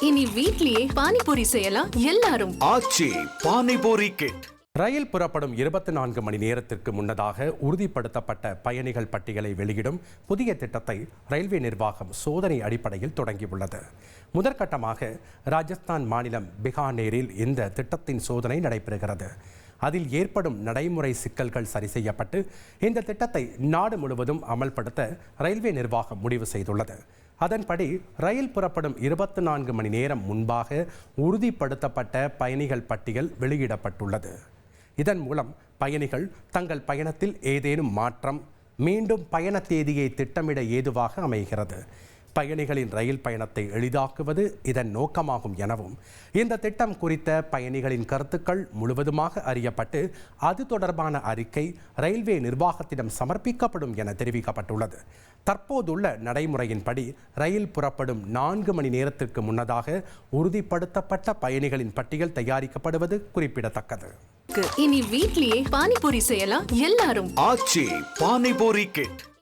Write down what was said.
இனி வீட்லயே பானிபூரி செய்யலாம் எல்லாரும். ஆச்சி பானிபூரி கிட் ரயில் புறப்படும் இருபத்தி நான்கு மணி நேரத்திற்கு முன்னதாக உறுதிப்படுத்தப்பட்ட பயணிகள் பட்டியலை வெளியிடும் புதிய திட்டத்தை ரயில்வே நிர்வாகம் சோதனை அடிப்படையில் தொடங்கியுள்ளது. முதற்கட்டமாக ராஜஸ்தான் மாநிலம் பிகானேரில் இந்த திட்டத்தின் சோதனை நடைபெறுகிறது. அதில் ஏற்படும் நடைமுறை சிக்கல்கள் சரி செய்யப்பட்டு இந்த திட்டத்தை நாடு முழுவதும் அமல்படுத்த ரயில்வே நிர்வாகம் முடிவு செய்துள்ளது. அதன்படி ரயில் புறப்படும் இருபத்தி நான்கு மணி நேரம் முன்பாக உறுதிப்படுத்தப்பட்ட பயணிகள் பட்டியல் வெளியிடப்பட்டுள்ளது. இதன் மூலம் பயணிகள் தங்கள் பயணத்தில் ஏதேனும் மாற்றம் மீண்டும் பயண தேதியை திட்டமிட ஏதுவாக அமைகிறது. பயணிகளின் ரயில் பயணத்தை எளிதாக்குவது இதன் நோக்கமாகும் எனவும் இந்த திட்டம் குறித்த பயணிகளின் கருத்துக்கள் முழுவதுமாக அறியப்பட்டு அது தொடர்பான அறிக்கை ரயில்வே நிர்வாகத்திடம் சமர்ப்பிக்கப்படும் என தெரிவிக்கப்பட்டுள்ளது. தற்போதுள்ள நடைமுறையின்படி ரயில் புறப்படும் நான்கு மணி நேரத்திற்கு முன்னதாக உறுதிப்படுத்தப்பட்ட பயணிகளின் பட்டியல் தயாரிக்கப்படுவது குறிப்பிடத்தக்கது. இனி வீட்லயே பானிபூரி செய்யலாம். எல்லாரும் ஆச்சி பானிபூரி கிட்.